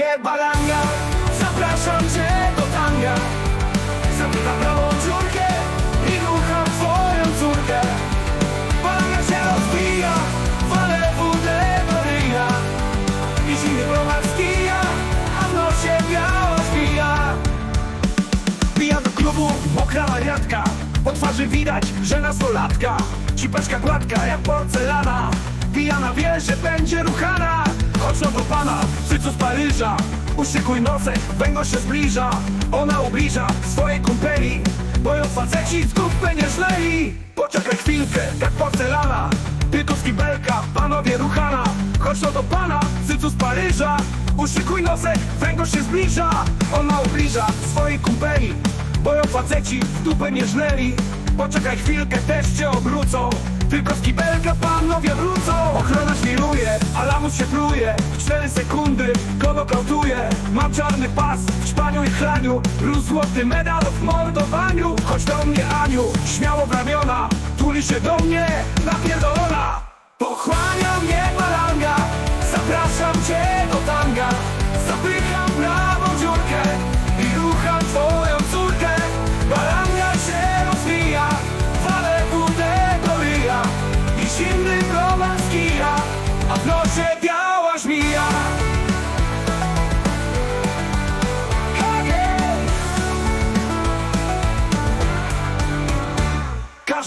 balanga. Zapraszam cię do tanga. Zapytam prawą dziurkę I rucham twoją córkę. Balanga się rozbija Walę wódę do ryja. I zimny browar z kija A w nosie biała żmija Pija do klubu, mokra wariatka Po twarzy widać, że nastolatka. Cipeczka gładka jak porcelana. Pijana wie, że będzie ruchana No do pana, cycu z Paryża Uszykuj nosek, węgorz się zbliża. Ona ubliża swojej kumpeli Bo ją faceci z nie żleli Poczekaj chwilkę, jak porcelana Tylko z kibelka, panowie ruchana. Chodź no do pana, cycu z Paryża Uszykuj nosek, węgorz się zbliża. Ona ubliża swojej kumpeli Bo ją faceci w dupę nie żleli Poczekaj chwilkę, też cię obrócą Tylko z kibelka panowie wrócą alamus się pluje W cztery sekundy go nokautuje Mam czarny pas w czpaniu i chlaniu. Plus złoty medal w mordowaniu. Chodź do mnie Aniu, śmiało w ramiona. Tuli się do mnie, napierdolona. Pochłania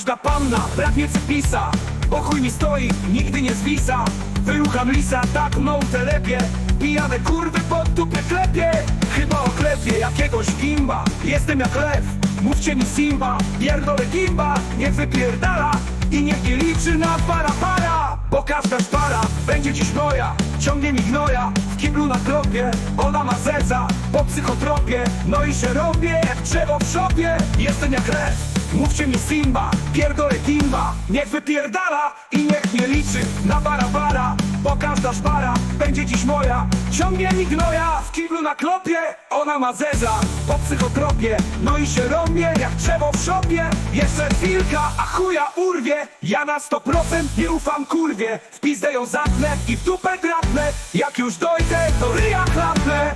Każda panna pragnie cepisa Bo chuj mi stoi, nigdy nie zwisa. Wyrucham lisa, tak mną telepie Pijane kurwy pod dupę klepie. Chyba oklepie jakiegoś gimba Jestem jak lew, mówcie mi Simba. Pierdolę gimba, niech wypierdala I niech nie liczy na para para. Bo każda szpara będzie dziś moja Ciągnie mi gnoja, w kiblu na klopie Ona ma zeza, po psychotropie No i się robię jak drzewo w szopie. Jestem jak lew Mówcie mi Simba, pierdolę Kimba. Niech wypierdala i niech nie liczy na barabara Bo każda szpara będzie dziś moja. Ciągnie mi gnoja w kiblu na klopie Ona ma zeza po psychotropie. No i się robię jak drzewo w szopie. Jeszcze chwilka, a chuja urwie. Ja na 100% nie ufam kurwie. W pizdę ją zatnę i w dupę drapnę. Jak już dojdę, to ryja mnie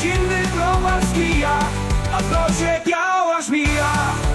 silny, globalski ja, a to się biała żmija.